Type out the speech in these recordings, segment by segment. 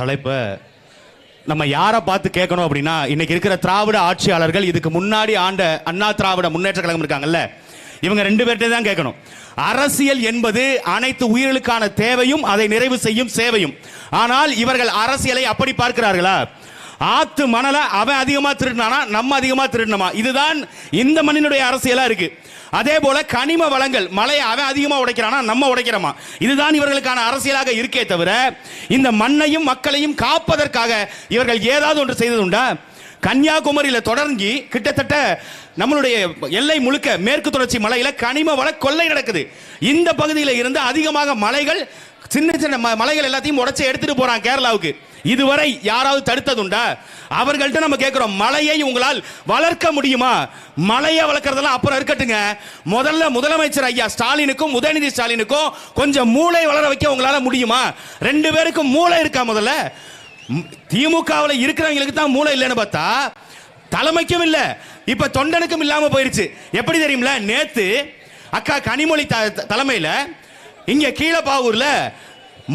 தலைப்பை நம்ம யாரை பார்த்து கேட்கணும் அப்படின்னா இன்னைக்கு இருக்கிற திராவிட ஆட்சியாளர்கள் இதுக்கு முன்னாடி ஆண்ட அண்ணா திராவிட முன்னேற்ற கழகம் இருக்காங்கல்ல இவங்க ரெண்டு பேர்கிட்ட தான் கேட்கணும். அரசியல் என்பது அனைத்து உயிர்களுக்கான தேவையும் அதை நிறைவு செய்யும் சேவையும். ஆனால் இவர்கள் அரசியலை அப்படி பார்க்கிறார்களா? ஆத்து மணலை அவன் அதிகமாக திருடினானா நம்ம அதிகமாக திருடணுமா இதுதான் இந்த மண்ணினுடைய அரசியலாக இருக்கு. அதே போல கனிம வளங்கள் மலையை அவன் அதிகமாக உடைக்கிறானா நம்ம உடைக்கிறோமா? இதுதான் இவர்களுக்கான அரசியலாக இருக்கே தவிர இந்த மண்ணையும் மக்களையும் காப்பதற்காக இவர்கள் ஏதாவது ஒன்று செய்ததுண்டா? கன்னியாகுமரியில் தொடங்கி கிட்டத்தட்ட நம்மளுடைய எல்லை முழுக்க மேற்கு தொடர்ச்சி மலையில் கனிம வள கொள்ளை நடக்குது. இந்த பகுதியில் இருந்து அதிகமாக மலைகள் சின்ன சின்ன ம- மலைகள் எல்லாத்தையும் உடச்சி எடுத்துட்டு போறான் கேரளாவுக்கு. இதுவரை யாராவது தடுத்ததுண்டா? அவர்கள்ட்ட நம்ம கேட்கிறோம் மலையை உங்களால் வளர்க்க முடியுமா? மலையை வளர்க்கறதெல்லாம் அப்புறம் இருக்கட்டுங்க. முதல்ல முதலமைச்சர் ஐயா ஸ்டாலினுக்கும் உதயநிதி ஸ்டாலினுக்கும் கொஞ்சம் மூளை வளர வைக்க உங்களால முடியுமா? ரெண்டு பேருக்கும் மூளை இருக்கா முதல்ல? திமுகவில் இருக்கிறவங்களுக்கு தான் மூளை இல்லைன்னு பார்த்தா தலைமைக்கும் இல்லை. இப்ப தொண்டனுக்கும் இல்லாம போயிருச்சு. எப்படி தெரியுமில நேத்து அக்கா கனிமொழி த- இங்கே கீழே பாவூரில்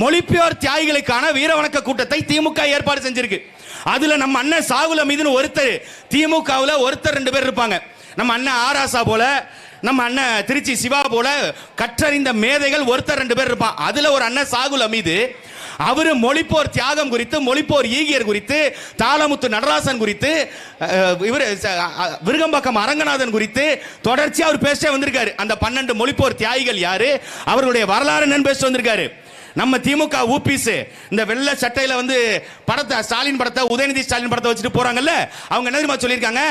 மொழிபெயர் தியாகிகளுக்கான வீர வணக்க கூட்டத்தை திமுக ஏற்பாடு செஞ்சிருக்கு. அதுல நம்ம அண்ணன் சாகுல மீதுன்னு ஒருத்தர் திமுகவுல ஒருத்தர் ரெண்டு பேர் இருப்பாங்க. நம்ம அண்ணன் ஆராசா போல நம்ம அண்ணன் திருச்சி சிவா போல கற்றறிந்த மேதைகள் ஒருத்தர் ரெண்டு பேர் இருப்பான். அதுல ஒரு அண்ணன் சாகுல் அமீது அவரு மொழிப்போர் தியாகம் குறித்து மொழிப்போர் ஈகியர் குறித்து தாளமுத்து நடராசன் குறித்து இவர் விருகம்பாக்கம் அரங்கநாதன் குறித்து தொடர்ச்சியாக அவர் பேச வந்திருக்காரு. அந்த பன்னெண்டு மொழிப்போர் தியாகிகள் யாரு? அவர்களுடைய வரலாறு என்னன்னு பேச வந்திருக்காரு. நம்ம திமுக ஊபிஸ் இந்த வெள்ளை சட்டையில வந்து படத்தை ஸ்டாலின் படத்தை உதயநிதி ஸ்டாலின் படத்தை வச்சுட்டு போறாங்கல்ல அவங்க என்ன தெரியுமா சொல்லியிருக்காங்க?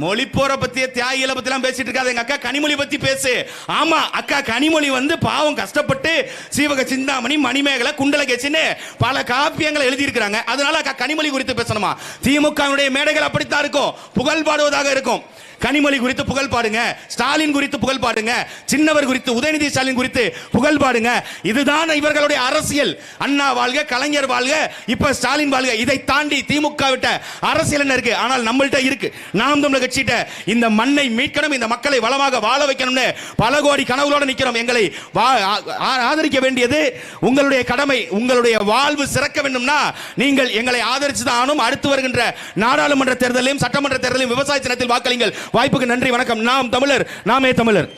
மொழிப்போரை பத்தி தியாகிகளை பத்தி எல்லாம் பேசிட்டு இருக்காது எங்க அக்கா கனிமொழி பத்தி பேசு. ஆமா அக்கா கனிமொழி வந்து பாவம் கஷ்டப்பட்டு சீவக சிந்தாமணி மணிமேகலை குண்டலகேசின்னு பல காப்பியங்களை எழுதி இருக்கிறாங்க அதனால அக்கா கனிமொழி குறித்து பேசணுமா? திமுகவினுடைய மேடைகள் அப்படித்தான் இருக்கும். புகழ் பாடுவதாக இருக்கும். கனிமொழி குறித்து புகழ் பாடுங்க. ஸ்டாலின் குறித்து புகழ் பாடுங்க. சின்னவர் குறித்து உதயநிதி ஸ்டாலின் குறித்து புகழ் பாடுங்க. இதுதான் இவர்களுடைய அரசியல். அண்ணா வாழ்க கலைஞர் வாழ்க இப்ப ஸ்டாலின் வாழ்க. இதை தாண்டி திமுக விட்ட அரசியல் என்ன இருக்கு? ஆனால் நம்மள்கிட்ட இருக்கு. நாம் தமிழக கட்சிட்ட இந்த மண்ணை மீட்கணும் இந்த மக்களை வளமாக வாழ வைக்கணும்னு பல கோடி கனவுகளோடு நிற்கிறோம் எங்களை வா- ஆ- ஆதரிக்க வேண்டியது உங்களுடைய கடமை உங்களுடைய வாழ்வு சிறக்க வேண்டும்னா நீங்கள் எங்களை ஆதரிச்சு தான் ஆனும் அடுத்து வருகின்ற நாடாளுமன்ற தேர்தலையும் சட்டமன்ற தேர்தலையும் விவசாய தினத்தில் வாக்களிங்கள். வாய்ப்புக்கு நன்றி வணக்கம். நாம் தமிழர் நாமே தமிழர்.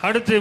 அடுத்து